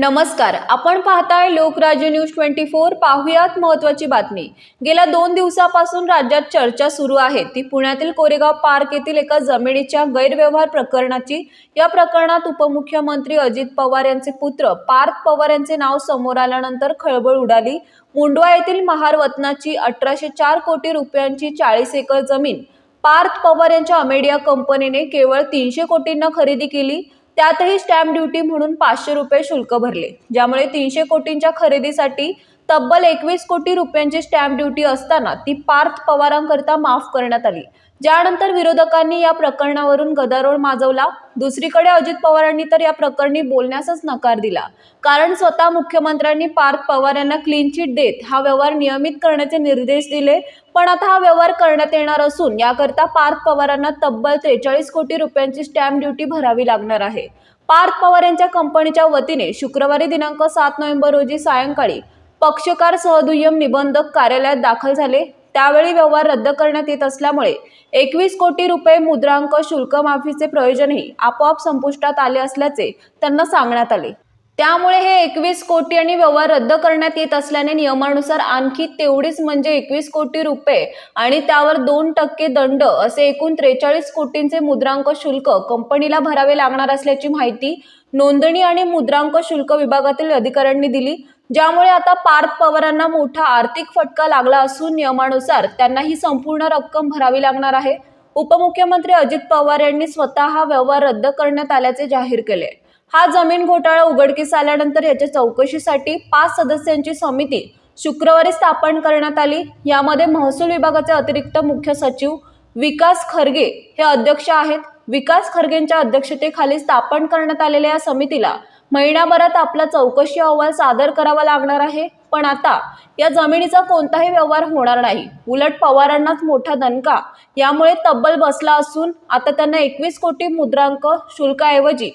नमस्कार आपण पाहताय लोकराज्य न्यूज ट्वेंटी फोर. पाहुयात महत्वाची बातमी. गेल्या दोन दिवसापासून राज्यात चर्चा सुरू आहे. ती पुण्यातील कोरेगाव पार्क येथील एका जमिनीच्या गैरव्यवहार प्रकरणाची. या प्रकरणात उपमुख्यमंत्री अजित पवार यांचे पुत्र पार्थ पवार यांचे नाव समोर आल्यानंतर खळबळ उडाली. मुंडवा येथील महार वतनाची अठराशे चार कोटी रुपयांची चाळीस एकर जमीन पार्थ पवार यांच्या अमेडिया कंपनीने केवळ तीनशे कोटींना खरेदी केली. त्यातही स्टॅम्प ड्युटी म्हणून पाचशे रुपये शुल्क भरले. ज्यामुळे तीनशे कोटींच्या खरेदीसाठी तब्बल एकवीस कोटी रुपयांची स्टॅम्प ड्युटी असताना ती पार्थ पवारांकरता माफ करण्यात आली. ज्यानंतर विरोधकांनी या प्रकरणावरून गदारोळ माजवला. दुसरीकडे अजित पवारांनी तर या प्रकरणी बोलण्यासच नकार दिला. कारण स्वतः मुख्यमंत्र्यांनी पार्थ पवार यांना क्लीन चिट देत हा व्यवहार नियमित करण्याचे निर्देश दिले. पण आता हा व्यवहार करण्यात येणार असून याकरता पार्थ पवारांना तब्बल त्रेचाळीस कोटी रुपयांची स्टॅम्प ड्युटी भरावी लागणार आहे. पार्थ पवार यांच्या कंपनीच्या वतीने शुक्रवारी दिनांक सात नोव्हेंबर रोजी सायंकाळी पक्षकार सहदुय्यम निबंधक कार्यालयात दाखल झाले. त्यावेळी व्यवहार रद्द करण्यात येत असल्यामुळे एकवीस कोटी रुपये मुद्रांक शुल्क माफीचे प्रयोजनही आपोआप संपुष्टात आले असल्याचे त्यांना सांगण्यात आले. त्यामुळे हे एकवीस कोटी आणि व्यवहार रद्द करण्यात येत असल्याने नियमानुसार आणखी तेवढीच म्हणजे एकवीस कोटी रुपये आणि त्यावर दोन टक्के दंड असे एकूण त्रेचाळीस कोटींचे मुद्रांक शुल्क कंपनीला भरावे लागणार असल्याची माहिती नोंदणी आणि मुद्रांक शुल्क विभागातील अधिकाऱ्यांनी दिली. ज्यामुळे आता पार्थ पवारांना मोठा आर्थिक फटका लागला असून नियमानुसार त्यांना ही संपूर्ण रक्कम भरावी लागणार आहे. उपमुख्यमंत्री अजित पवार यांनी स्वतः हा व्यवहार रद्द करण्यात आल्याचे जाहीर केले. हा जमीन घोटाळा उघडकीस आल्यानंतर याच्या चौकशीसाठी पाच सदस्यांची समिती शुक्रवारी स्थापन करण्यात आली. यामध्ये महसूल विभागाचे अतिरिक्त मुख्य सचिव विकास खरगे हे अध्यक्ष आहेत. विकास खरगेंच्या अध्यक्षतेखाली स्थापन करण्यात आलेल्या या समितीला महिनाभरात आपला चौकशी अहवाल सादर करावा लागणार आहे. पण आता या जमिनीचा कोणताही व्यवहार होणार नाही. उलट पवारांनाच मोठा दणका. यामुळे तब्बल बसला असून आता त्यांना एकवीस कोटी मुद्रांक शुल्काऐवजी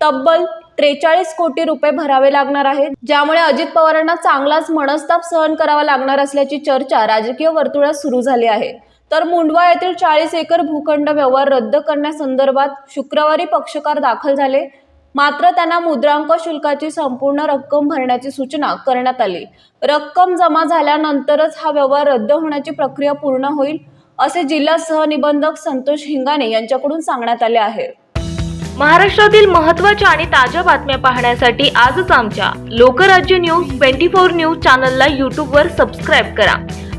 तब्बल त्रेचाळीस कोटी रुपये भरावे लागणार आहेत. ज्यामुळे अजित पवारांना चांगलाच मनस्ताप सहन करावा लागणार असल्याची चर्चा राजकीय वर्तुळात सुरू झाली आहे. तर मुंडवा येथील चाळीस एकर भूखंड व्यवहार रद्द करण्यासंदर्भात शुक्रवारी पक्षकार दाखल झाले. मात्र त्यांना मुद्रांक शुल्काची संपूर्ण रक्कम भरण्याची सूचना करण्यात आली. रक्कम जमा झाल्यानंतरच हा व्यवहार रद्द होण्याची प्रक्रिया पूर्ण होईल असे जिल्हा सहनिबंधक संतोष हिंगाणे यांच्याकडून सांगण्यात आले आहे. महाराष्ट्रातील महत्त्वाच्या आणि ताज्या बातम्या पाहण्यासाठी आजच आमच्या Lokrajya news twenty four news चॅनलला यूट्यूबवर सबस्क्राईब करा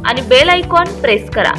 आणि बेल आयकॉन प्रेस करा.